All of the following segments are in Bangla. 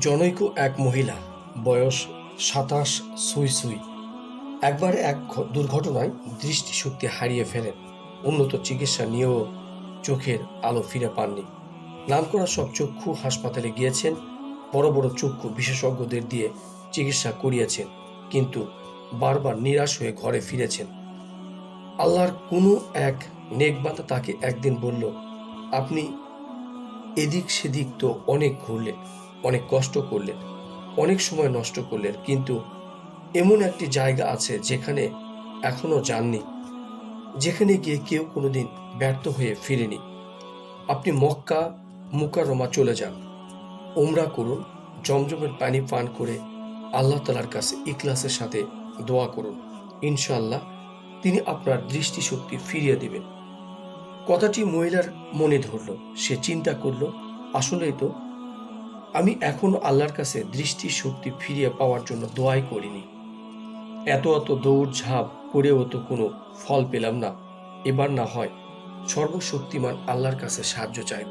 জনৈক এক মহিলা, বয়স সাতাশ সুই সুই। একবার এক দুর্ঘটনায় দৃষ্টিশক্তি হারিয়ে ফেলেন। উন্নত চিকিৎসা নিয়েও চোখের আলো ফিরে পাননি। নামকরা সব চক্ষু হাসপাতালে গিয়েছেন, বড় বড় চক্ষু বিশেষজ্ঞদের দিয়ে চিকিৎসা করিয়েছেন, কিন্তু বারবার নিরাশ হয়ে ঘরে ফিরেছেন। আল্লাহর কোনো এক নেকবাতা তাকে একদিন বলল, আপনি এদিক সেদিক তো অনেক ঘুরলেন। অনেক কষ্ট করলেন, অনেক সময় নষ্ট করলেন, কিন্তু এমন একটি জায়গা আছে যেখানে এখনও যাননি, যেখানে গিয়ে কেউ কোনোদিন ব্যর্থ হয়ে ফিরেনি। আপনি মক্কা মুকাররমা চলে যান ওমরা করুন, জমজমের পানি পান করে আল্লাহ তালার কাছে ইকলাসের সাথে দোয়া করুন। ইনশাআল্লাহ তিনি আপনার দৃষ্টিশক্তি ফিরিয়ে দেবেন। কথাটি মহিলার মনে ধরল, সে চিন্তা করল, আসলেই তো আমি এখনও আল্লাহর কাছে দৃষ্টি শক্তি ফিরিয়ে পাওয়ার জন্য দোয়াই করিনি। এত এত দৌড় ঝাঁপ করেও তো কোনো ফল পেলাম না। এবার না হয় সর্বশক্তিমান আল্লাহর কাছে সাহায্য চাইব।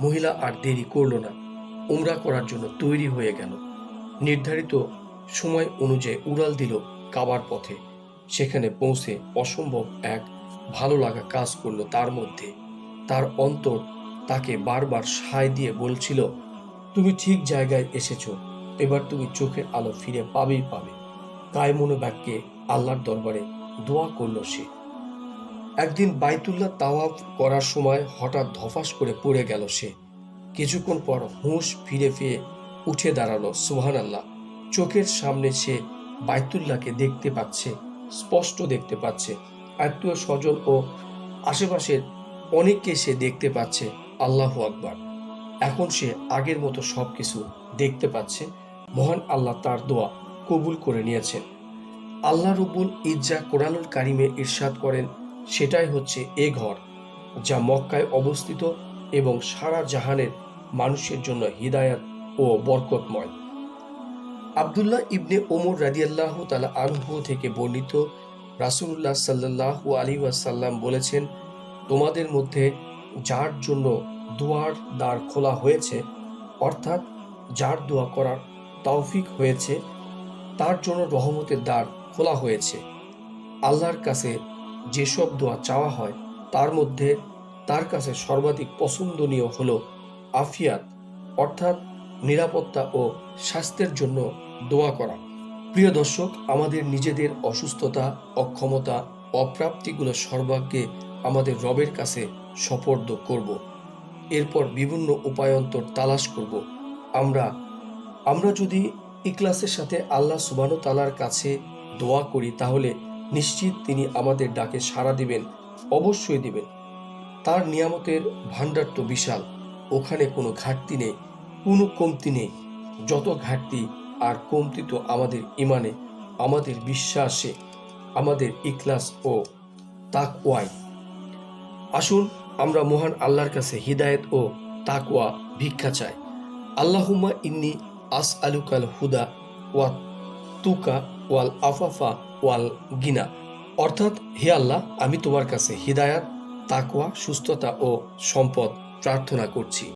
মহিলা আর দেরি করল না। উমরা করার জন্য তৈরি হয়ে গেল। নির্ধারিত সময় অনুযায়ী উড়াল দিল কাবার পথে। সেখানে পৌঁছে অসম্ভব এক ভালো লাগা কাজ করল তার মধ্যে। তার অন্তর তাকে বারবার সায় দিয়ে বলছিল তুমি ঠিক জায়গায় এসেছ, এবার তুমি চোখের আলো ফিরে পাবেই পাবে। গায়ে মনে বাক্যে আল্লাহর দরবারে দোয়া করল সে। একদিন বাইতুল্লাহ তাওয়াফ করার সময় হঠাৎ ধফাস করে পড়ে গেল সে। কিছুক্ষণ পর হুঁশ ফিরে ফিরে উঠে দাঁড়াল সুহান আল্লাহ চোখের সামনে সে বাইতুল্লাহকে দেখতে পাচ্ছে, স্পষ্ট দেখতে পাচ্ছে। আত্মীয় স্বজন ও আশেপাশের অনেককে সে দেখতে পাচ্ছে। আল্লাহ আকবার। এখন সে আগের মতো সবকিছু দেখতে পাচ্ছে। মহান আল্লাহ তার দোয়া কবুল করে নিয়েছেন। আল্লাহ রব্বুল ইজ্জা কোরআনুল কারিমে ইরশাদ করেন, সেটাই হচ্ছে এ ঘর, যা মক্কায় অবস্থিত এবং সারা জাহানের মানুষের জন্য হিদায়াত ও বরকতময়। আবদুল্লাহ ইবনে ওমর রাদিয়াল্লাহ তালা আনহু থেকে বর্ণিত রাসূলুল্লাহ সাল্লাল্লাহু আলী ওয়াসাল্লাম বলেছেন, তোমাদের মধ্যে যার জন্য দুয়ার দ্বার খোলা হয়েছে, অর্থাৎ যার দোয়া করার তৌফিক হয়েছে, তার জন্য রহমতের দ্বার খোলা হয়েছে। আল্লাহর কাছে যেসব দোয়া চাওয়া হয়, তার মধ্যে তার কাছে সর্বাধিক পছন্দনীয় হলো আফিয়াত, অর্থাৎ নিরাপত্তা ও স্বাস্থ্যের জন্য দোয়া করা। প্রিয় দর্শক, আমাদের নিজেদের অসুস্থতা, অক্ষমতা, অপ্রাপ্তিগুলো সর্বাগ্যে আমাদের রবের কাছে সপর্দ করব। এরপর বিভিন্ন উপায়ন্তর তালাশ করব। আমরা আমরা যদি ইকলাসের সাথে আল্লাহ সুবান তালার কাছে দোয়া করি, তাহলে নিশ্চিত তিনি আমাদের ডাকে সাড়া দিবেন, অবশ্যই দিবেন। তার নিয়ামতের ভাণ্ডার তো বিশাল, ওখানে কোনো ঘাটতি নেই, কোনো কমতি নেই। যত ঘাটতি আর কমতি তো আমাদের ইমানে আমাদের বিশ্বাসে, আমাদের ইকলাস ও তাকওয়ায়। আসুন আমরা মহান আল্লাহর কাছে হিদায়ত ও তাকুয়া ভিক্ষা চাই। আল্লাহুম্মা ইন্নি আস আলুকাল হুদা ওয়া তুকা ওয়াল আফাফা ওয়াল গিনা। অর্থাৎ, হে আল্লাহ, আমি তোমার কাছে হিদায়াত তাকুয়া সুস্থতা ও সম্পদ প্রার্থনা করছি।